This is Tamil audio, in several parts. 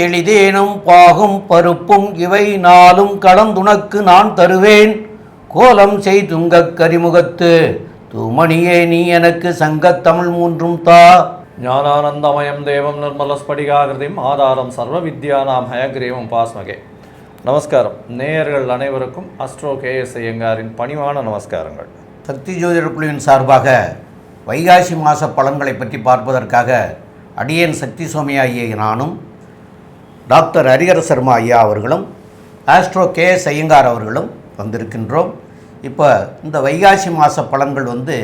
பாலும் தெளிதேனும் பாகும் பருப்பும் இவை நாளும் கலந்துனக்கு நான் தருவேன். கோலம் செய்துங்கக் கரிமுகத்து தூமணியே நீ எனக்கு சங்கத்தமிழ் மூன்றும் தா. ஞானானந்தமயம் தேவம் நிர்மலஸ்படிகாகிருதிம் ஆதாரம் சர்வ வித்யானாம் ஹயக்ரீவம் பாஸ்மகே. நமஸ்காரம். நேயர்கள் அனைவருக்கும் அஸ்ட்ரோ கேஎஸ் ஐயங்காரின் பணிவான நமஸ்காரங்கள். சக்தி ஜோதிடர் குழுவின் சார்பாக வைகாசி மாத பலன்களை பற்றி பார்ப்பதற்காக அடியேன் சக்தி சுவாமி ஐயா நானும் டாக்டர் ஹரிஹர சர்மா ஐயா அவர்களும் ஆஸ்ட்ரோ கே எஸ் ஐயங்கார் அவர்களும் வந்திருக்கின்றோம். இப்போ இந்த வைகாசி மாத பலன்கள் வந்து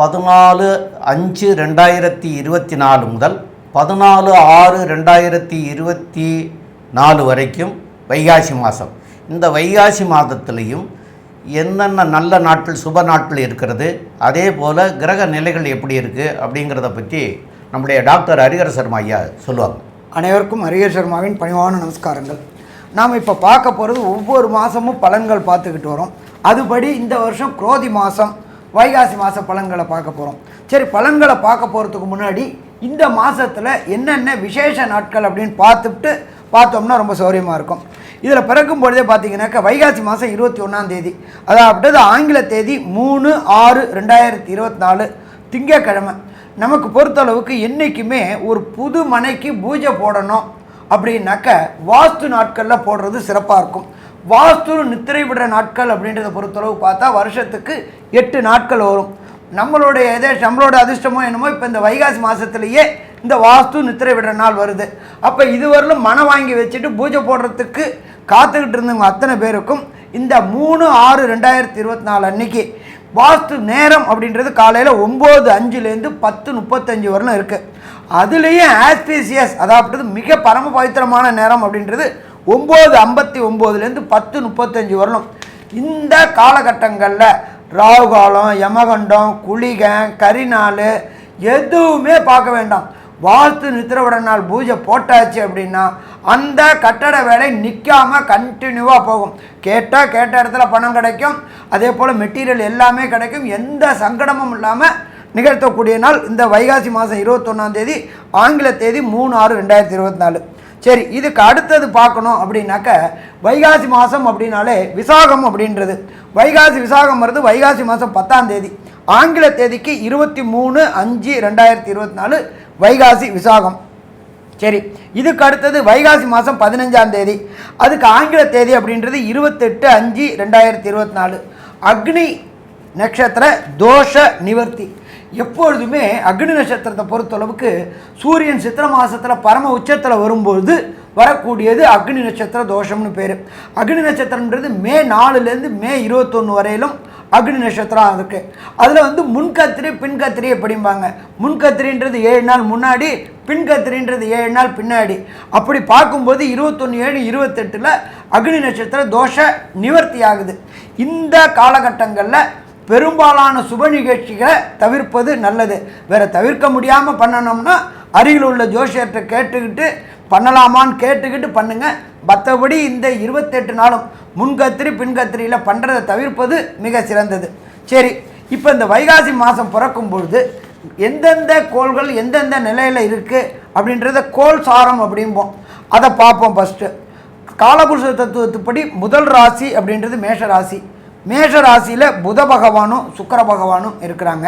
பதினாலு அஞ்சு ரெண்டாயிரத்தி இருபத்தி நாலு முதல் பதினாலு ஆறு ரெண்டாயிரத்தி இருபத்தி நாலு வரைக்கும் வைகாசி மாதம் இந்த வைகாசி மாதத்துலேயும் என்னென்ன நல்ல நாட்கள் சுப நாட்கள் இருக்கிறது அதே போல் கிரக நிலைகள் எப்படி இருக்குது அப்படிங்கிறத பற்றி நம்முடைய டாக்டர் ஹரிஹர சர்மா ஐயா சொல்லுவாங்க. அனைவருக்கும் ஹரிஹர் சர்மாவின் பணிவான நமஸ்காரங்கள். நாம் இப்போ பார்க்க போகிறது ஒவ்வொரு மாதமும் பலன்கள் பார்த்துக்கிட்டு வரோம். அதுபடி இந்த வருஷம் குரோதி மாதம் வைகாசி மாத பலன்களை பார்க்க போகிறோம் சரி பலன்களை பார்க்க போகிறதுக்கு முன்னாடி இந்த மாதத்தில் என்னென்ன விசேஷ நாட்கள் அப்படின்னு பார்த்துட்டு பார்த்தோம்னா ரொம்ப சௌரியமாக இருக்கும். இதில் பிறக்கும் பொழுதே பார்த்தீங்கன்னாக்கா வைகாசி மாதம் இருபத்தி ஒன்றாம் தேதி. அதாவது ஆங்கில தேதி மூணு ஆறு ரெண்டாயிரத்தி இருபத்தி நாலு திங்கக்கிழமை நமக்கு பொறுத்தளவுக்கு என்றைக்குமே ஒரு புது மனைக்கு பூஜை போடணும் அப்படின்னாக்க வாஸ்து நாட்களில் போடுறது சிறப்பாக இருக்கும். வாஸ்து நித்திரை விடுற நாட்கள் அப்படின்றத பொறுத்தளவு பார்த்தா வருஷத்துக்கு எட்டு நாட்கள் வரும். நம்மளுடைய எதே நம்மளோட அதிர்ஷ்டமோ என்னமோ இப்போ இந்த வைகாசி மாதத்துலேயே இந்த வாஸ்து நித்திரை விடுற நாள் வருது. அப்போ இதுவரையிலும் மனம் வாங்கி வச்சுட்டு பூஜை போடுறதுக்கு காத்துக்கிட்டு இருந்தவங்க அத்தனை பேருக்கும் இந்த மூணு ஆறு ரெண்டாயிரத்தி இருபத்தி நாலு அன்னைக்கு வாஸ்து நேரம் அப்படின்றது காலையில் ஒம்பது அஞ்சுலேருந்து பத்து முப்பத்தஞ்சு வரலும் இருக்குது அதுலேயும் ஆஸ்பீசியஸ் அதாவது மிக பரம பவித்திரமான நேரம் அப்படின்றது ஒம்பது ஐம்பத்தி ஒம்போதுலேருந்து பத்து முப்பத்தஞ்சு வரலும் இந்த காலகட்டங்களில் ராகுகாலம் யமகண்டம் குளிகன் கரிநாள் எதுவுமே பார்க்க வேண்டாம். வாஸ்து நித்திரவிட நாள் பூஜை போட்டாச்சு அப்படின்னா அந்த கட்டட வேலை நிற்காம கண்டினியூவாக போகும். கேட்டால் கேட்ட இடத்துல பணம் கிடைக்கும். அதே போல் மெட்டீரியல் எல்லாமே கிடைக்கும். எந்த சங்கடமும் இல்லாமல் நிகழ்த்தக்கூடிய நாள் இந்த வைகாசி மாதம் இருபத்தொன்னாம் தேதி ஆங்கில தேதி மூணு ஆறு ரெண்டாயிரத்தி இருபத்தி நாலு. சரி இதுக்கு அடுத்தது பார்க்கணும் அப்படின்னாக்க வைகாசி மாதம் அப்படின்னாலே விசாகம் அப்படின்றது. வைகாசி விசாகம் வருது வைகாசி மாதம் பத்தாம் தேதி. ஆங்கில தேதிக்கு இருபத்தி மூணு அஞ்சு ரெண்டாயிரத்தி இருபத்தி நாலு வைகாசி விசாகம். சரி இதுக்கு அடுத்தது வைகாசி மாதம் பதினஞ்சாம் தேதி அதுக்கு ஆங்கில தேதி அப்படின்றது இருபத்தெட்டு அஞ்சு ரெண்டாயிரத்தி இருபத்தி நாலு அக்னி நட்சத்திர தோஷ நிவர்த்தி. எப்பொழுதுமே அக்னி நட்சத்திரத்தை பொறுத்தளவுக்கு சூரியன் சித்திர மாதத்தில் பரம உச்சத்தில் வரும்பொழுது வரக்கூடியது அக்னி நட்சத்திர தோஷம்னு பேர். அக்னி நட்சத்திரம்ன்றது மே நாலுலேருந்து மே இருபத்தொன்று வரையிலும் அக்னி நட்சத்திரம் இருக்குது அதில் வந்து முன்கத்திரி பின்கத்திரி எப்படிம்பாங்க. முன்கத்திரின்றது ஏழு நாள் முன்னாடி பின்கத்திரின்றது ஏழு நாள் பின்னாடி. அப்படி பார்க்கும்போது இருபத்தொன்று ஏழு இருபத்தெட்டில் அக்னி நட்சத்திர தோஷ நிவர்த்தி ஆகுது இந்த காலகட்டங்களில் பெரும்பாலான சுப நிகழ்ச்சிகளை தவிர்ப்பது நல்லது. வேற தவிர்க்க முடியாமல் பண்ணணும்னா அருகில் உள்ள ஜோசியர்கிட்ட கேட்டுக்கிட்டு பண்ணலாமான்னு கேட்டுக்கிட்டு பண்ணுங்க. மற்றபடி இந்த இருபத்தெட்டு நாளும் முன்கத்திரி பின்கத்திரியில் பண்ணுறதை தவிர்ப்பது மிக சிறந்தது. சரி இப்போ இந்த வைகாசி மாதம் பிறக்கும் பொழுது எந்தெந்த கோள்கள் எந்தெந்த நிலையில் இருக்குது அப்படின்றத கோல் சாரம் அப்படிம்போம். அதை பார்ப்போம் ஃபஸ்ட்டு காலபுருஷ தத்துவத்துப்படி முதல் ராசி அப்படின்றது மேஷ ராசி. மேஷ ராசியில் புத பகவானும் சுக்கர பகவானும் இருக்கிறாங்க.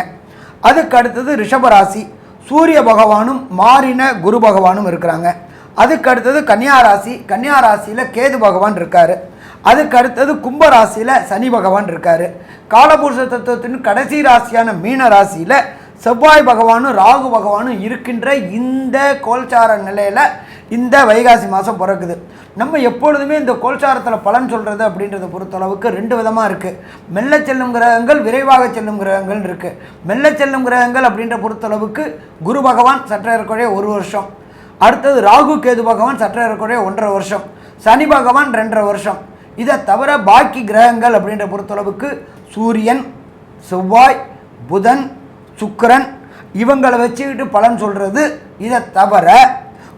அதுக்கு அடுத்தது ரிஷப ராசி. சூரிய பகவானும் மாறின குரு பகவானும் இருக்கிறாங்க. அதுக்கு அடுத்தது கன்னியா ராசி கன்னியா ராசியில் கேது பகவான் இருக்கார். அதுக்கு அடுத்தது கும்ப ராசியில் சனி பகவான் இருக்கார். காலபுருஷ தத்துவத்தின் கடைசி ராசியான மீன ராசியில் செவ்வாய் பகவானும் ராகு பகவானும் இருக்கின்ற இந்த கோல்சார நிலையில் இந்த வைகாசி மாதம் பிறக்குது. நம்ம எப்பொழுதுமே இந்த கோல்சாரத்தில் பலன் சொல்கிறது அப்படின்றத பொறுத்தளவுக்கு ரெண்டு விதமாக இருக்குது மெல்ல செல்லும் கிரகங்கள் விரைவாக செல்லும் கிரகங்கள் இருக்குது மெல்ல செல்லும் கிரகங்கள் அப்படின்ற பொறுத்தளவுக்கு குரு பகவான் சற்ற ஒரு வருஷம். அடுத்தது ராகு கேது பகவான் சற்ற இருக்கக்கூடிய ஒன்றரை வருஷம். சனி பகவான் ரெண்டரை வருஷம். இதை தவிர பாக்கி கிரகங்கள் அப்படின்ற பொறுத்தளவுக்கு சூரியன் செவ்வாய் புதன் சுக்கரன் இவங்களை வச்சுக்கிட்டு பலன் சொல்கிறது இதை தவிர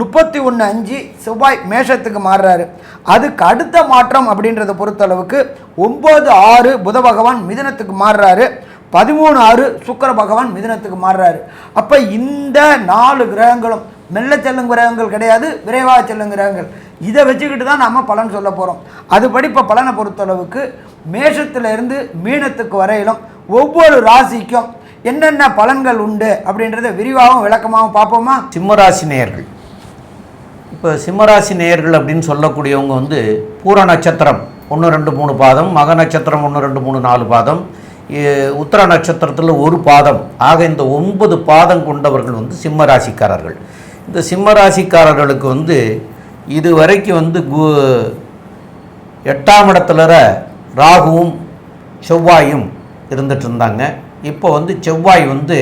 முப்பத்தி ஒன்று அஞ்சு செவ்வாய் மேஷத்துக்கு மாறுறாரு. அதுக்கு அடுத்த மாற்றம் அப்படின்றத பொறுத்தளவுக்கு ஒம்பது ஆறு புத பகவான் மிதனத்துக்கு மாறுறாரு. பதிமூணு ஆறு சுக்கர பகவான் மிதனத்துக்கு மாறுறாரு. அப்போ இந்த நாலு கிரகங்களும் மெல்ல செல்லும் கிரகங்கள் கிடையாது விரைவாக செல்லும் கிரகங்கள். இதை வச்சுக்கிட்டு தான் நம்ம பலன் சொல்ல போகிறோம் அதுபடி இப்போ பலனை பொறுத்தளவுக்கு மேஷத்திலிருந்து மீனத்துக்கு வரையிலும் ஒவ்வொரு ராசிக்கும் என்னென்ன பலன்கள் உண்டு அப்படின்றத விரிவாகவும் விளக்கமாகவும் பார்ப்போமா? சிம்மராசி நேயர்கள். இப்போ சிம்மராசி நேயர்கள் அப்படின்னு சொல்லக்கூடியவங்க வந்து பூர நட்சத்திரம் ஒன்று ரெண்டு மூணு பாதம் மக நட்சத்திரம் ஒன்று ரெண்டு மூணு நாலு பாதம். உத்தர நட்சத்திரத்தில் ஒரு பாதம். ஆக இந்த ஒன்பது பாதம் கொண்டவர்கள் வந்து சிம்ம ராசிக்காரர்கள் இந்த சிம்ம ராசிக்காரர்களுக்கு வந்து இது வரைக்கும் வந்து கு எட்டாம் இடத்துல ராகுவும் செவ்வாயும் இருந்துட்டு இருந்தாங்க. இப்போ வந்து செவ்வாய் வந்து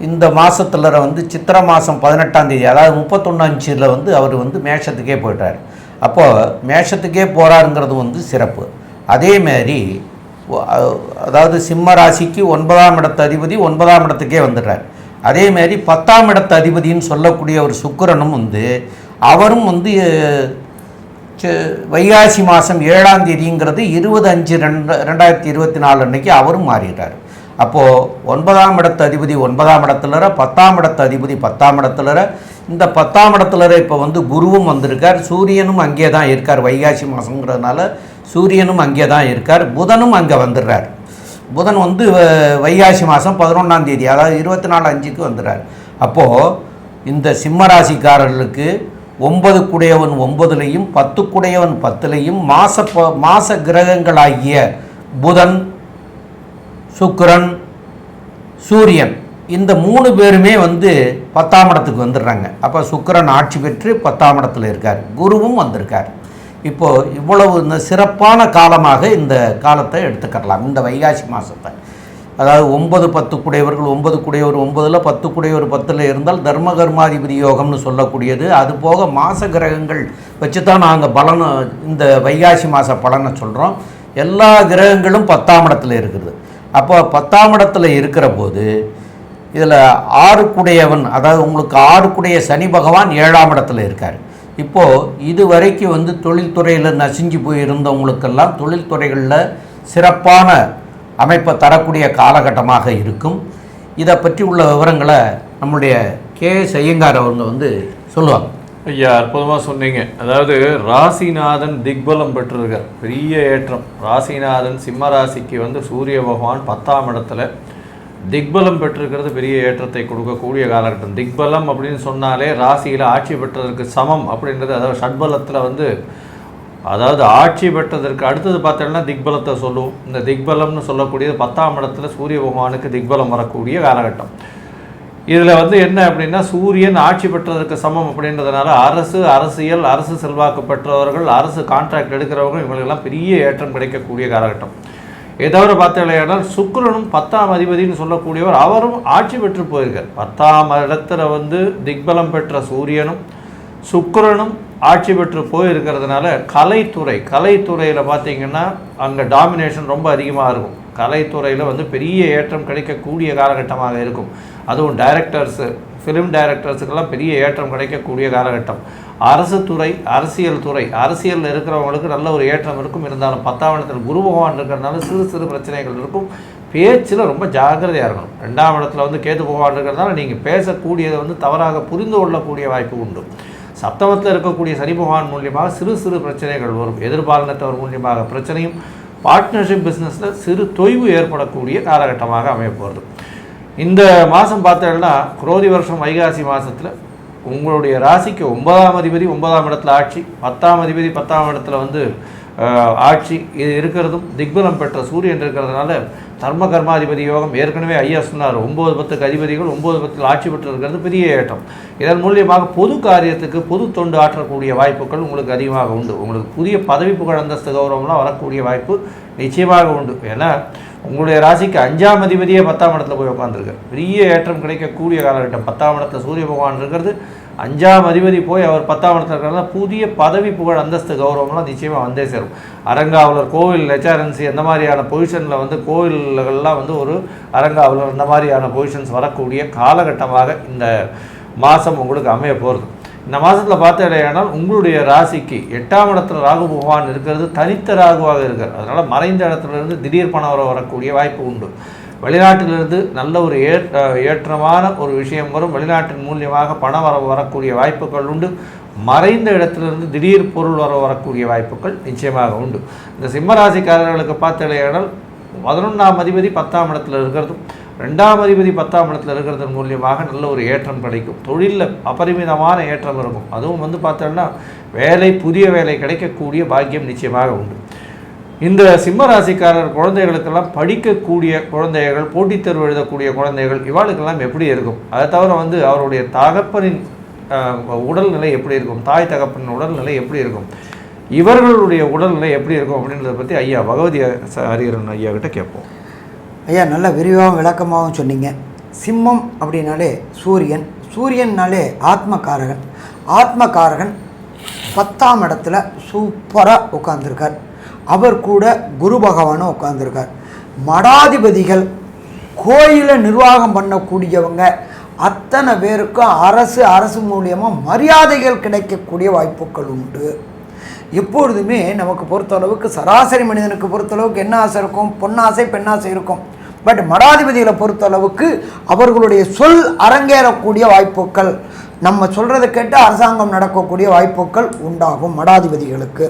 இந்த மாதத்தில் வந்து சித்திரை மாதம் பதினெட்டாம் தேதி அதாவது முப்பத்தொன்னாஞ்சியில் வந்து அவர் வந்து மேஷத்துக்கே போயிட்டார். அப்போது மேஷத்துக்கே போகிறாருங்கிறது வந்து சிறப்பு. அதேமாரி அதாவது சிம்ம ராசிக்கு ஒன்பதாம் இடத்து அதிபதி ஒன்பதாம் இடத்துக்கே வந்துடுறார். அதேமாரி பத்தாம் இடத்து அதிபதின்னு சொல்லக்கூடிய ஒரு சுக்கரனும் வந்து அவரும் வந்து ச- வைகாசி மாதம் ஏழாம் தேதிங்கிறது இருபது அஞ்சு ரெண்டு ரெண்டாயிரத்தி இருபத்தி நாலு அன்னைக்கு அவரும் மாறிடுறார். அப்போது ஒன்பதாம் இடத்து அதிபதி ஒன்பதாம் இடத்துலற பத்தாம் இடத்து அதிபதி பத்தாம் இடத்துலற இந்த பத்தாம் இடத்துலற இப்போ வந்து குருவும் வந்திருக்கார். சூரியனும் அங்கே தான் இருக்கார். வைகாசி மாதங்கிறதுனால சூரியனும் அங்கே தான் இருக்கார். புதனும் அங்கே வந்துடுறார். புதன் வந்து வ- வைகாசி மாதம் பதினொன்றாம் தேதி அதாவது இருபத்தி நாலு அஞ்சுக்கு வந்துடுறார். அப்போது இந்த சிம்மராசிக்காரர்களுக்கு ஒன்பது குடையவன் ஒன்பதுலையும் பத்து குடையவன் பத்துலையும் மாச ப- மாச கிரகங்களாகிய புதன் சுக்கிரன் சூரியன் இந்த மூணு பேருமே வந்து பத்தாம் இடத்துக்கு வந்துடுறாங்க. அப்போ சுக்கிரன் ஆட்சி பெற்று பத்தாம் இடத்துல இருக்கார். குருவும் வந்திருக்கார். இப்போது இவ்வளவு இந்த சிறப்பான காலமாக இந்த காலத்தை எடுத்துக்கலாம் இந்த வைகாசி மாதத்தை அதாவது ஒன்பது பத்து குடையவர்கள் ஒன்பது குடையவர் ஒன்பதில் பத்து குடையவர் பத்தில் இருந்தால் தர்ம கர்மாதிபதி யோகம்னு சொல்லக்கூடியது. அது போக மாத கிரகங்கள் வச்சு தான் நாங்கள் பலனை இந்த வைகாசி மாத பலனை சொல்கிறோம் எல்லா கிரகங்களும் பத்தாம் இடத்துல இருக்குது. அப்போ பத்தாம் இடத்துல இருக்கிற போது இதில் ஆறுக்குடையவன் அதாவது உங்களுக்கு ஆறுக்குடைய சனி பகவான் ஏழாம் இடத்துல இருக்கார். இப்போது இது வரைக்கும் வந்து தொழில்துறையில் நசிஞ்சு போயிருந்தவங்களுக்கெல்லாம் தொழில்துறைகளில் சிறப்பான அமைப்பை தரக்கூடிய காலகட்டமாக இருக்கும். இதை பற்றி உள்ள விவரங்களை நம்முடைய கே எஸ் ஐயங்கார் அவங்க வந்து சொல்லுவாங்க. ஐயா அற்புதமாக சொன்னீங்க. அதாவது ராசிநாதன் திக்பலம் பெற்றிருக்கார். பெரிய ஏற்றம். ராசிநாதன் சிம்ம ராசிக்கு வந்து சூரிய பகவான் பத்தாம் இடத்துல திக்பலம் பெற்றிருக்கிறது. பெரிய ஏற்றத்தை கொடுக்கக்கூடிய காலகட்டம். திக்பலம் அப்படின்னு சொன்னாலே ராசியில் ஆட்சி பெற்றதற்கு சமம் அப்படின்றது. அதாவது ஷட்பலத்தில் வந்து அதாவது ஆட்சி பெற்றதற்கு அடுத்தது பார்த்தோம்னா திக்பலத்தை சொல்லுவோம். இந்த திக்பலம்னு சொல்லக்கூடியது பத்தாம் இடத்துல சூரிய பகவானுக்கு திக்பலம் வரக்கூடிய காலகட்டம். இதில் வந்து என்ன அப்படின்னா சூரியன் ஆட்சி பெற்றதற்கு சமம் அப்படின்றதுனால அரசு அரசியல் அரசு செல்வாக்கு பெற்றவர்கள் அரசு கான்ட்ராக்ட் எடுக்கிறவங்க இவங்களுக்கெல்லாம் பெரிய ஏற்றம் கிடைக்கக்கூடிய காலகட்டம். இதை தவிர பார்த்தீங்கன்னா சுக்கிரனும் பத்தாம் அதிபதினு சொல்லக்கூடியவர் அவரும் ஆட்சி பெற்று போயிருக்கார். பத்தாம் இடத்துல வந்து திக்பலம் பெற்ற சூரியனும் சுக்கரனும் ஆட்சி பெற்று போயிருக்கிறதுனால கலைத்துறை கலைத்துறையில் பார்த்தீங்கன்னா அங்கே டாமினேஷன் ரொம்ப அதிகமாக இருக்கும். கலைத்துறையில் வந்து பெரிய ஏற்றம் கிடைக்கக்கூடிய காலகட்டமாக இருக்கும். அதுவும் டைரக்டர்ஸு ஃபிலிம் டைரக்டர்ஸுக்கெல்லாம் பெரிய ஏற்றம் கிடைக்கக்கூடிய காலகட்டம். அரசு துறை அரசியல் துறை அரசியலில் இருக்கிறவங்களுக்கு நல்ல ஒரு ஏற்றம் இருக்கும். இருந்தாலும் பத்தாம் இடத்தில் குரு பகவான் இருக்கிறதுனால சிறு சிறு பிரச்சனைகள் இருக்கும். பேச்சில் ரொம்ப ஜாக்கிரதையாக இருக்கணும். ரெண்டாம் இடத்துல வந்து கேது பகவான் இருக்கிறதுனால நீங்கள் பேசக்கூடியதை வந்து தவறாக புரிந்து கொள்ளக்கூடிய வாய்ப்பு உண்டு. சப்தமத்தில் இருக்கக்கூடிய சனி பகவான் மூலியமாக சிறு சிறு பிரச்சனைகள் வரும். எதிர்பாலனத்தவர் மூலியமாக பிரச்சனையும் பார்ட்னர்ஷிப் பிஸ்னஸில் சிறு தொய்வு ஏற்படக்கூடிய காலகட்டமாக அமையப்போகிறது இந்த மாதம் பார்த்தோம்னா குரோதி வருஷம் வைகாசி மாதத்தில் உங்களுடைய ராசிக்கு ஒன்பதாம் அதிபதி ஒன்பதாம் இடத்துல ஆட்சி பத்தாம் அதிபதி பத்தாம் இடத்துல வந்து ஆட்சி இருக்கிறதும் திக்பலம் பெற்ற சூரியன் இருக்கிறதுனால தர்ம கர்மாதிபதி யோகம் ஏற்கனவே ஐயா சொன்னார். ஒம்பது பத்துக்கு அதிபதிகள் ஒம்பது பத்தில் ஆட்சி பெற்று இருக்கிறது பெரிய ஏற்றம். இதன் மூலியமாக பொது காரியத்துக்கு பொது தொண்டு ஆற்றக்கூடிய வாய்ப்புகள் உங்களுக்கு அதிகமாக உண்டு. உங்களுக்கு புதிய பதவி புகழ் அந்தஸ்து கௌரவம்லாம் வரக்கூடிய வாய்ப்பு நிச்சயமாக உண்டு. ஏன்னா உங்களுடைய ராசிக்கு அஞ்சாம் அதிபதியே பத்தாம் இடத்துல போய் உட்காந்துருக்கார் பெரிய ஏற்றம் கிடைக்கக்கூடிய காலகட்டம். பத்தாம் இடத்துல சூரிய பகவான் இருக்கிறது. அஞ்சாம் அதிபதி போய் அவர் பத்தாம் இடத்துல இருக்கிறதால புதிய பதவி புகழ் அந்தஸ்து கௌரவம்லாம் நிச்சயமாக வந்தே சேரும். அரங்காவலர் கோவில் ஹெச்ஆர்என்சி அந்த மாதிரியான பொசிஷனில் வந்து கோவில்கள்லாம் வந்து ஒரு அரங்காவலர் இந்த மாதிரியான பொசிஷன்ஸ் வரக்கூடிய காலகட்டமாக இந்த மாதம் உங்களுக்கு அமைய போகிறது இந்த மாதத்தில் பார்த்தடையானால் உங்களுடைய ராசிக்கு எட்டாம் இடத்துல ராகு பகவான் இருக்கிறது தனித்த ராகுவாக இருக்கார் அதனால் மறைந்த இடத்துலேருந்து திடீர் பணம் வர வரக்கூடிய வாய்ப்பு உண்டு. வெளிநாட்டிலிருந்து நல்ல ஒரு ஏ ஏற்றமான ஒரு விஷயம் வரும். வெளிநாட்டின் மூலியமாக பணம் வர வரக்கூடிய வாய்ப்புகள் உண்டு. மறைந்த இடத்திலிருந்து திடீர் பொருள் வர வரக்கூடிய வாய்ப்புகள் நிச்சயமாக உண்டு. இந்த சிம்மராசிக்காரர்களுக்கு பார்த்தடையானால் பதினொன்றாம் அதிபதி பத்தாம் இடத்துல இருக்கிறதும் ரெண்டாம் அதிபதி பத்தாம் இடத்துல இருக்கிறதன் மூலியமாக நல்ல ஒரு ஏற்றம் கிடைக்கும். தொழிலில் அபரிமிதமான ஏற்றம் இருக்கும். அதுவும் வந்து பார்த்தோன்னா வேலை புதிய வேலை கிடைக்கக்கூடிய பாக்கியம் நிச்சயமாக உண்டு. இந்த சிம்ம ராசிக்காரர் குழந்தைகளுக்கெல்லாம் படிக்கக்கூடிய குழந்தைகள் போட்டித் தேர்வு எழுதக்கூடிய குழந்தைகள் இவாளுக்கெல்லாம் எப்படி இருக்கும்? அதை தவிர வந்து அவருடைய தகப்பனின் உடல்நிலை எப்படி இருக்கும்? தாய் தகப்பனின் உடல்நிலை எப்படி இருக்கும்? இவர்களுடைய உடல்நிலை எப்படி இருக்கும் அப்படின்றத பற்றி ஐயா பகவதி ச- ஐயா கிட்ட கேட்போம். ஐயா நல்ல விரிவாகவும் விளக்கமாகவும் சொன்னீங்க. சிம்மம் அப்படின்னாலே சூரியன். சூரியன்னாலே ஆத்மகாரகன். ஆத்மகாரகன் பத்தாம் இடத்துல சூப்பராக உட்காந்துருக்கார் அவர் கூட குரு பகவானும் உட்காந்துருக்கார் மடாதிபதிகள் கோயிலை நிர்வாகம் பண்ணக்கூடியவங்க அத்தனை பேருக்கும் அரசு அரசு மூலியமாக மரியாதைகள் கிடைக்கக்கூடிய வாய்ப்புகள் உண்டு. எப்பொழுதுமே நமக்கு பொறுத்தளவுக்கு சராசரி மனிதனுக்கு பொறுத்தளவுக்கு என்ன ஆசை இருக்கும்? பொன்னாசை பெண்ணாசை இருக்கும். பட் மடாதிபதிகளை பொறுத்தளவுக்கு அவர்களுடைய சொல் அரங்கேறக்கூடிய வாய்ப்புகள் நம்ம சொல்கிறத கேட்டு அரசாங்கம் நடக்கக்கூடிய வாய்ப்புகள் உண்டாகும் மடாதிபதிகளுக்கு.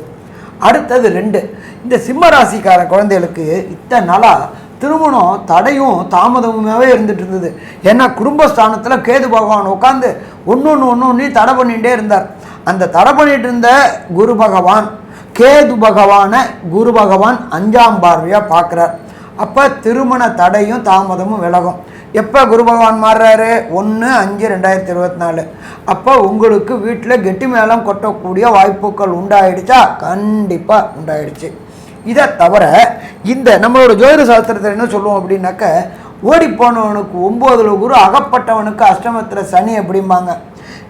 அடுத்தது ரெண்டு இந்த சிம்ம ராசிக்கார குழந்தைகளுக்கு இத்தனை நாளாக திருமணம் தடையும் தாமதமுமே இருந்துட்டு இருந்தது. ஏன்னா குடும்பஸ்தானத்தில் கேது பகவான் உட்காந்து ஒன்று ஒன்று ஒன்று ஒன்று தடை பண்ணிகிட்டே இருந்தார். அந்த தடை பண்ணிட்டு இருந்த குரு பகவான் கேது பகவானை குரு பகவான் அஞ்சாம் பார்வையாக பார்க்குறார். அப்போ திருமண தடையும் தாமதமும் விலகும். எப்போ குரு பகவான் மாறுறாரு? ஒன்று அஞ்சு ரெண்டாயிரத்தி இருபத்தி நாலு. அப்போ உங்களுக்கு வீட்டில் கெட்டி மேளம் கொட்டக்கூடிய வாய்ப்புகள் உண்டாயிடுச்சா? கண்டிப்பாக உண்டாயிடுச்சு. இதை தவிர இந்த நம்மளோட ஜோதிட சாஸ்திரத்தில் என்ன சொல்லுவோம் அப்படின்னாக்க ஓடி போனவனுக்கு ஒம்போதுல குரு அகப்பட்டவனுக்கு அஷ்டமத்தில் சனி அப்படிம்பாங்க.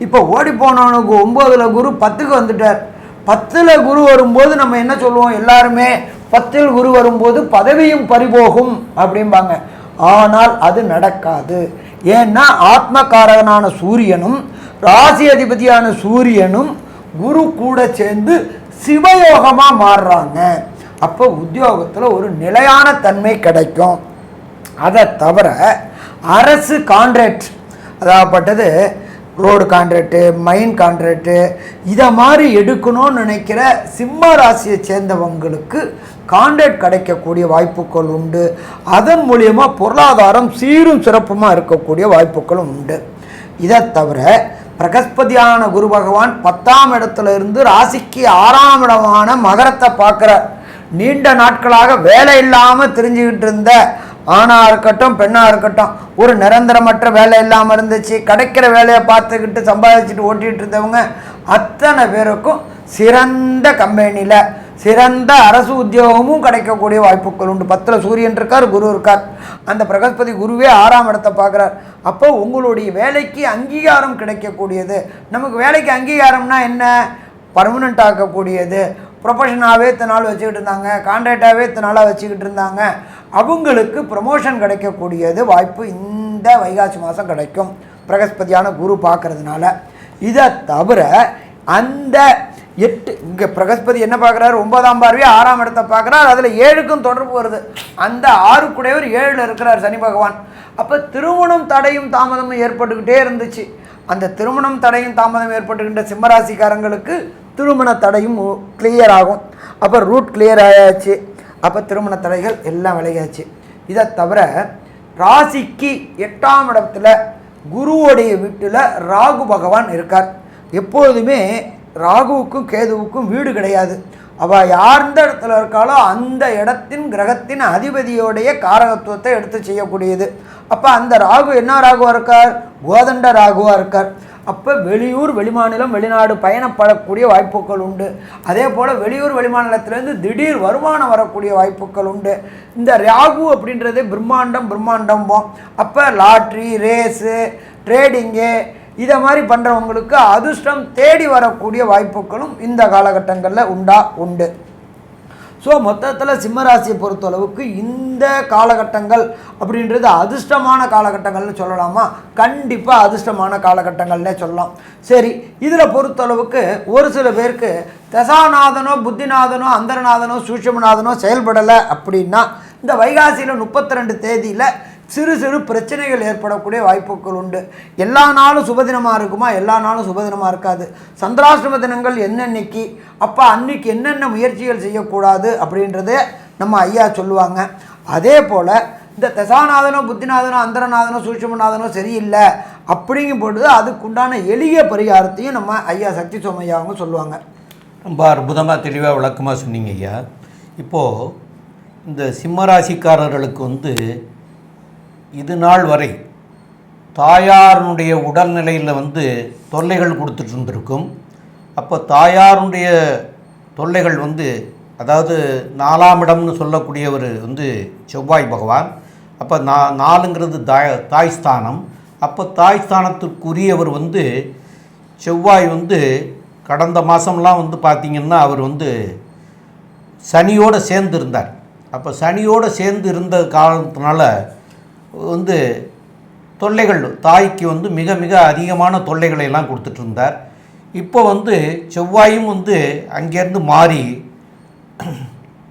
இப்போ ஓடி போனவனுக்கு ஒம்போதுல குரு பத்துக்கு வந்துட்டார். பத்தில் குரு வரும்போது நம்ம என்ன சொல்லுவோம்? எல்லாருமே பத்தில் குரு வரும்போது பதவியும் பறிபோகும் அப்படிம்பாங்க. ஆனால் அது நடக்காது. ஏன்னா ஆத்மகாரகனான சூரியனும் ராசி அதிபதியான சூரியனும் குரு கூட சேர்ந்து சிவயோகமாக மாறுறாங்க. அப்போ உத்தியோகத்தில் ஒரு நிலையான தன்மை கிடைக்கும். அதை தவிர அரசு கான்ட்ராக்ட் அதாகப்பட்டது ரோடு கான்ட்ராக்டு மைன் கான்ட்ராக்டு இதை மாதிரி எடுக்கணும்னு நினைக்கிற சிம்ம ராசியை சேர்ந்தவங்களுக்கு கான்ட்ராக்ட் கிடைக்கக்கூடிய வாய்ப்புகள் உண்டு. அதன் மூலியமாக பொருளாதாரம் சீரும் சிறப்புமாக இருக்கக்கூடிய வாய்ப்புகளும் உண்டு. இதை தவிர பிரகஸ்பதியான குரு பகவான் பத்தாம் இடத்துல இருந்து ராசிக்கு ஆறாம் இடமான மகரத்தை பார்க்குற நீண்ட நாட்களாக வேலை இல்லாமல் தெரிஞ்சுக்கிட்டு இருந்த ஆணாக இருக்கட்டும் பெண்ணாக இருக்கட்டும் ஒரு நிரந்தரமற்ற வேலை இல்லாமல் இருந்துச்சு. கிடைக்கிற வேலையை பார்த்துக்கிட்டு சம்பாதிச்சுட்டு ஓட்டிகிட்டு இருந்தவங்க அத்தனை பேருக்கும் சிறந்த கம்பெனியில் சிறந்த அரசு உத்தியோகமும் கிடைக்கக்கூடிய வாய்ப்புகள் உண்டு. பத்தில் சூரியன் இருக்கார் குரு இருக்கார். அந்த பிரகஸ்பதி குருவே ஆறாம் இடத்தை பார்க்குறார். அப்போ உங்களுடைய வேலைக்கு அங்கீகாரம் கிடைக்கக்கூடியது. நமக்கு வேலைக்கு அங்கீகாரம்னா என்ன? பர்மனெண்ட் ஆக்கக்கூடியது. ப்ரொஃபஷனாகவே இத்தனை நாள் வச்சுக்கிட்டு இருந்தாங்க. கான்ட்ராக்டாகவே இத்தனை நாளாக வச்சுக்கிட்டு இருந்தாங்க. அவங்களுக்கு ப்ரொமோஷன் கிடைக்கக்கூடியது வாய்ப்பு இந்த வைகாசி மாதம் கிடைக்கும். பிரகஸ்பதியான குரு பார்க்குறதுனால. இதை தவிர அந்த எட்டு இங்கே பிரகஸ்பதி என்ன பார்க்குறாரு? ஒன்பதாம் பார்வையை ஆறாம் இடத்தை பார்க்குறாரு. அதில் ஏழுக்கும் தொடர்பு வருது. அந்த ஆறு ஏழில் இருக்கிறார் சனி பகவான். அப்போ திருமணம் தடையும் தாமதமும் ஏற்பட்டுக்கிட்டே இருந்துச்சு. அந்த திருமணம் தடையும் தாமதம் ஏற்பட்டுக்கின்ற சிம்மராசிக்காரங்களுக்கு திருமண தடையும் கிளியர் ஆகும். அப்போ ரூட் கிளியர் ஆயாச்சு. அப்போ திருமண தடைகள் எல்லாம் விலகியாச்சு. இதை தவிர ராசிக்கு எட்டாம் இடத்துல குருவுடைய வீட்டில் ராகு பகவான் இருக்கார். எப்பொழுதுமே ராகுவுக்கும் கேதுவுக்கும் வீடு கிடையாது. அவள் யார் எந்த இடத்துல இருக்காளோ அந்த இடத்தின் கிரகத்தின் அதிபதியோடைய காரகத்துவத்தை எடுத்து செய்யக்கூடியது. அப்போ அந்த ராகு என்ன ராகுவாக இருக்கார்? கோதண்ட ராகுவா இருக்கார். அப்போ வெளியூர் வெளிமாநிலம் வெளிநாடு பயணப்படக்கூடிய வாய்ப்புகள் உண்டு. அதே போல் வெளியூர் வெளிமாநிலத்திலேருந்து திடீர் வருமானம் வரக்கூடிய வாய்ப்புகள் உண்டு. இந்த ராகு அப்படின்றது பிரம்மாண்டம் பிரம்மாண்டம்போம். அப்போ லாட்ரி ரேஸு ட்ரேடிங்கு இதை மாதிரி பண்ணுறவங்களுக்கு அதிர்ஷ்டம் தேடி வரக்கூடிய வாய்ப்புகளும் இந்த காலகட்டங்களில் உண்டா? உண்டு. ஸோ மொத்தத்தில் சிம்மராசியை பொறுத்தளவுக்கு இந்த காலகட்டங்கள் அப்படின்றது அதிர்ஷ்டமான காலகட்டங்கள்னு சொல்லலாமா? கண்டிப்பாக அதிர்ஷ்டமான காலகட்டங்கள்னே சொல்லலாம். சரி இதில் பொறுத்தளவுக்கு ஒரு சில பேருக்கு தசாநாதனோ புத்திநாதனோ அந்தரநாதனோ சூட்சமநாதனோ செயல்படலை அப்படின்னா இந்த வைகாசியில் முப்பத்தி ரெண்டு தேதியில் சிறு சிறு பிரச்சனைகள் ஏற்படக்கூடிய வாய்ப்புகள் உண்டு. எல்லா நாளும் சுபதினமாக இருக்குமா? எல்லா நாளும் சுபதினமாக இருக்காது. சந்திராஷ்டம தினங்கள் என்னென்னைக்கு? அப்போ அன்னைக்கு என்னென்ன முயற்சிகள் செய்யக்கூடாது அப்படின்றதே நம்ம ஐயா சொல்லுவாங்க. அதே போல் இந்த தசாநாதனோ புத்திநாதனோ அந்தரநாதனோ சூட்சமநாதனோ சரியில்லை அப்படிங்கும் பொழுது அதுக்குண்டான எளிய பரிகாரத்தையும் நம்ம ஐயா சக்தி சோமையா அவங்க சொல்லுவாங்க. ரொம்ப அற்புதமாக தெளிவாக விளக்கமாக சொன்னீங்க ஐயா. இப்போது இந்த சிம்மராசிக்காரர்களுக்கு வந்து இது நாள் வரை தாயாருடைய உடல்நிலையில் வந்து தொல்லைகள் கொடுத்துட்டு இருந்திருக்கும். அப்போ தாயாருடைய தொல்லைகள் வந்து அதாவது நாலாம் இடம்னு சொல்லக்கூடியவர் வந்து செவ்வாய் பகவான். அப்போ நா நாலுங்கிறது தாய் தாய்ஸ்தானம் அப்போ தாய்ஸ்தானத்திற்குரியவர் வந்து செவ்வாய் வந்து கடந்த மாதம்லாம் வந்து பார்த்திங்கன்னா அவர் வந்து சனியோடு சேர்ந்து இருந்தார். அப்போ சனியோடு சேர்ந்து இருந்த காரணத்தினால வந்து தொல்லைகள் தாய்க்கு வந்து மிக மிக அதிகமான தொல்லைகளை எல்லாம் கொடுத்துட்ருந்தார் இப்போ வந்து செவ்வாயும் வந்து அங்கேருந்து மாறி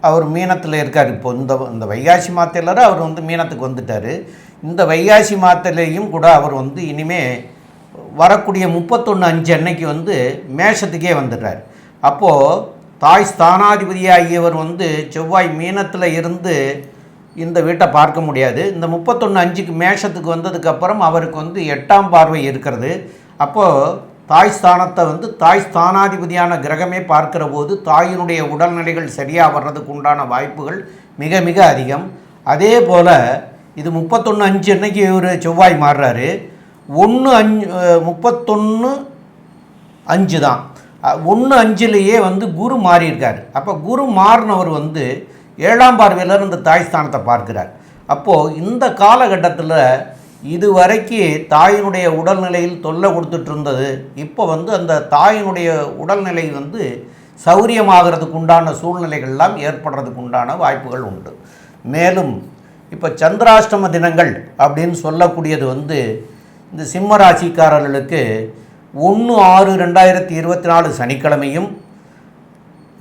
அவர் மீனத்தில் இருக்கார். இப்போ இந்த இந்த வைகாசி மாத்தையில் அவர் வந்து மீனத்துக்கு வந்துட்டார். இந்த வைகாசி மாத்திரையும் கூட அவர் வந்து இனிமே வரக்கூடிய முப்பத்தொன்று அஞ்சு அன்னைக்கு வந்து மேஷத்துக்கே வந்துடுறார். அப்போது தாய் ஸ்தானாதிபதியாகியவர் வந்து செவ்வாய் மீனத்தில் இருந்து இந்த வீட்டை பார்க்க முடியாது. இந்த முப்பத்தொன்று அஞ்சுக்கு மேஷத்துக்கு வந்ததுக்கப்புறம் அவருக்கு வந்து எட்டாம் பார்வை இருக்கிறது. அப்போது தாய் ஸ்தானத்தை வந்து தாய் ஸ்தானாதிபதியான கிரகமே பார்க்கிற போது தாயினுடைய உடல்நிலைகள் சரியாக வர்றதுக்கு உண்டான வாய்ப்புகள் மிக மிக அதிகம். அதே போல் இது முப்பத்தொன்று அஞ்சு அன்னைக்கு ஒரு செவ்வாய் மாறுறாரு. ஒன்று அஞ்சு முப்பத்தொன்று அஞ்சு தான். ஒன்று அஞ்சுலேயே வந்து குரு மாறியிருக்கார். அப்போ குரு மாறினவர் வந்து ஏழாம் பார்வையில் இந்த தாய் ஸ்தானத்தை பார்க்கிறார். அப்போது இந்த காலகட்டத்தில் இதுவரைக்கு தாயினுடைய உடல்நிலையில் தொல்லை கொடுத்துட்டு இருந்தது இப்போ வந்து அந்த தாயினுடைய உடல்நிலை வந்து சௌரியமாகிறதுக்கு உண்டான சூழ்நிலைகள்லாம் ஏற்படுறதுக்கு உண்டான வாய்ப்புகள் உண்டு. மேலும் இப்போ சந்திராஷ்டம தினங்கள் அப்படின்னு சொல்லக்கூடியது வந்து இந்த சிம்ம ராசிக்காரர்களுக்கு ஒன்று ஆறு ரெண்டாயிரத்தி இருபத்தி நாலு சனிக்கிழமையும்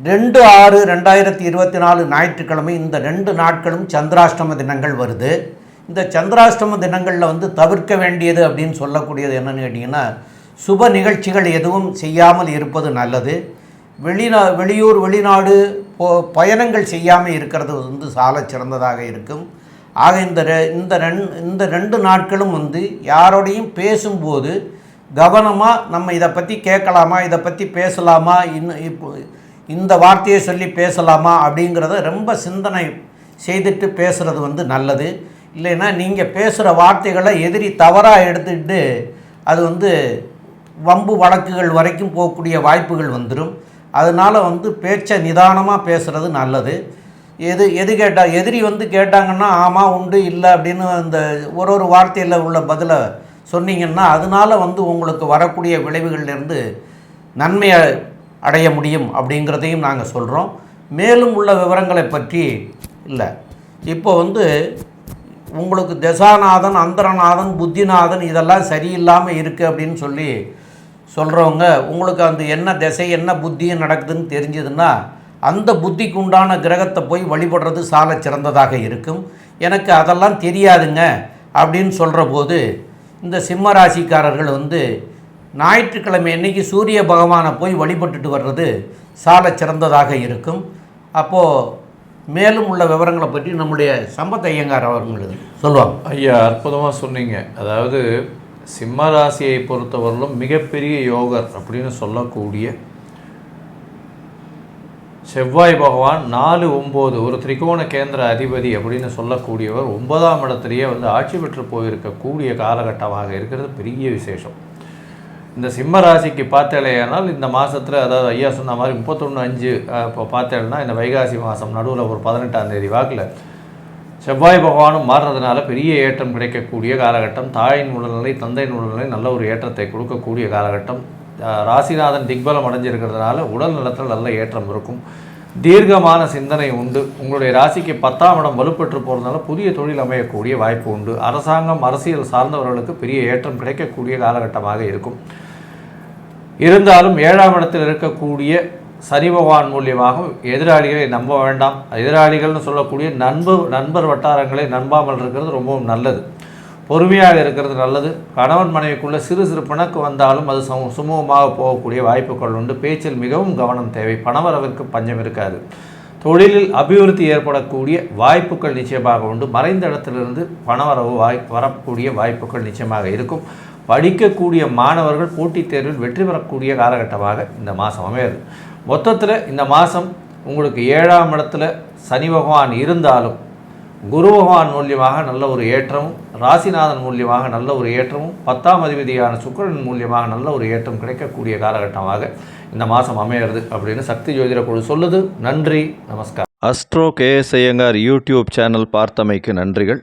ரெண்டு ஆறு ரெண்டாயிரத்தி இருபத்தி நாலு ஞாயிற்றுக்கிழமை இந்த ரெண்டு நாட்களும் சந்திராஷ்டம தினங்கள் வருது. இந்த சந்திராஷ்டம தினங்களில் வந்து தவிர்க்க வேண்டியது அப்படின்னு சொல்லக்கூடியது என்னென்னு கேட்டிங்கன்னா சுப நிகழ்ச்சிகள் எதுவும் செய்யாமல் இருப்பது நல்லது. வெளிநா வெளியூர் வெளிநாடு போ பயணங்கள் செய்யாமல் இருக்கிறது வந்து சால சிறந்ததாக இருக்கும். ஆக இந்த ரெ- இந்த ரெண் இந்த ரெண்டு நாட்களும் வந்து யாரோடையும் பேசும்போது கவனமாக நம்ம இதை பற்றி கேட்கலாமா இதை பற்றி பேசலாமா இன்னும் இப்போ இந்த வார்த்தையை சொல்லி பேசலாமா அப்படிங்கிறத ரொம்ப சிந்தனை செய்துட்டு பேசுகிறது வந்து நல்லது. இல்லைன்னா நீங்கள் பேசுகிற வார்த்தைகளை எதிரி தவறாக எடுத்துக்கிட்டு அது வந்து வம்பு வழக்குகள் வரைக்கும் போகக்கூடிய வாய்ப்புகள் வந்துடும் அதனால் வந்து பேச்சை நிதானமாக பேசுகிறது நல்லது. எது எது கேட்டால் எதிரி வந்து கேட்டாங்கன்னா ஆமாம் உண்டு இல்லை அப்படின்னு அந்த ஒரு ஒரு வார்த்தையில் உள்ள பதிலை சொன்னீங்கன்னா அதனால வந்து உங்களுக்கு வரக்கூடிய விளைவுகள்லேருந்து நன்மையை அடைய முடியும் அப்படிங்கிறதையும் நாங்கள் சொல்கிறோம் மேலும் உள்ள விவரங்களை பற்றி இல்லை. இப்போ வந்து உங்களுக்கு தசாநாதன் அந்தரநாதன் புத்திநாதன் இதெல்லாம் சரியில்லாமல் இருக்குது அப்படின்னு சொல்லி சொல்கிறவங்க உங்களுக்கு அந்த என்ன திசை என்ன புத்தியும் நடக்குதுன்னு தெரிஞ்சதுன்னா அந்த புத்திக்கு உண்டான கிரகத்தை போய் வழிபடுறது சால சிறந்ததாக இருக்கும். எனக்கு அதெல்லாம் தெரியாதுங்க அப்படின்னு சொல்கிற போது இந்த சிம்ம ராசிக்காரர்கள் வந்து ஞாயிற்றுக்கிழமை அன்னைக்கு சூரிய பகவானை போய் வழிபட்டுட்டு வர்றது சால சிறந்ததாக இருக்கும். அப்போது மேலும் உள்ள விவரங்களை பற்றி நம்முடைய சம்பத் ஐயங்கார் அவர்களுக்கு சொல்லுவாங்க. ஐயா அற்புதமாக சொன்னீங்க. அதாவது சிம்ம ராசியை பொறுத்தவரையிலும் மிகப்பெரிய யோகர் அப்படின்னு சொல்லக்கூடிய செவ்வாய் பகவான் நாலு ஒம்பது ஒரு திரிகோண கேந்திர அதிபதி அப்படின்னு சொல்லக்கூடியவர் ஒன்பதாம் இடத்துலையே வந்து ஆட்சி பெற்று போயிருக்கக்கூடிய காலகட்டமாக இருக்கிறது. பெரிய விசேஷம். இந்த சிம்ம ராசிக்கு பார்த்தேலையானால் இந்த மாதத்தில் அதாவது ஐயா சொன்ன மாதிரி முப்பத்தொன்று அஞ்சு இப்போ பார்த்தேன்னா இந்த வைகாசி மாதம் நடுவில் ஒரு பதினெட்டாம் தேதி வாக்கில் செவ்வாய் பகவானும் மாறுறதுனால பெரிய ஏற்றம் கிடைக்கக்கூடிய காலகட்டம் தாயின் உடல்நிலை தந்தையின் உடல்நிலை நல்ல ஒரு ஏற்றத்தை கொடுக்கக்கூடிய காலகட்டம். ராசிநாதன் திக்பலம் அடைஞ்சிருக்கிறதுனால உடல் நலத்தில் நல்ல ஏற்றம் இருக்கும். தீர்க்கமான சிந்தனை உண்டு. உங்களுடைய ராசிக்கு பத்தாம் இடம் வலுப்பெற்று போகிறதுனால புதிய தொழில் அமையக்கூடிய வாய்ப்பு உண்டு. அரசாங்கம் அரசியல் சார்ந்தவர்களுக்கு பெரிய ஏற்றம் கிடைக்கக்கூடிய காலகட்டமாக இருக்கும். இருந்தாலும் ஏழாம் இடத்தில் இருக்கக்கூடிய சனி பகவான் மூலியமாக எதிராளிகளை நம்ப வேண்டாம். எதிராளிகள்னு சொல்லக்கூடிய நண்பு நண்பர் வட்டாரங்களை நம்பாமல் இருக்கிறது ரொம்பவும் நல்லது. பொறுமையாக இருக்கிறது நல்லது. கணவன் மனைவிக்குள்ளே சிறு சிறு பிணக்கு வந்தாலும் அது சம சுமூகமாக போகக்கூடிய வாய்ப்புகள் உண்டு. பேச்சில் மிகவும் கவனம் தேவை. பணவரவிற்கு பஞ்சம் இருக்காது. தொழிலில் அபிவிருத்தி ஏற்படக்கூடிய வாய்ப்புகள் நிச்சயமாக உண்டு. மறைந்த இடத்திலிருந்து பணவரவு வாய் வரக்கூடிய வாய்ப்புகள் நிச்சயமாக இருக்கும். படிக்கக்கூடிய மாணவர்கள் போட்டித் தேர்வில் வெற்றி பெறக்கூடிய காலகட்டமாக இந்த மாதம் அமையாது மொத்தத்தில் இந்த மாதம் உங்களுக்கு ஏழாம் இடத்துல சனி பகவான் இருந்தாலும் குரு பகவான் மூலியமாக நல்ல ஒரு ஏற்றமும் ராசிநாதன் மூலியமாக நல்ல ஒரு ஏற்றமும் பத்தாம் அதிபதியான சுக்கிரன் மூலியமாக நல்ல ஒரு ஏற்றம் கிடைக்கக்கூடிய காலகட்டமாக இந்த மாதம் அமையிறது அப்படின்னு சக்தி ஜோதிட குழு சொல்லுது. நன்றி நமஸ்கார் astro KS Iyengar YouTube channel பார்த்தமைக்கு நன்றிகள்.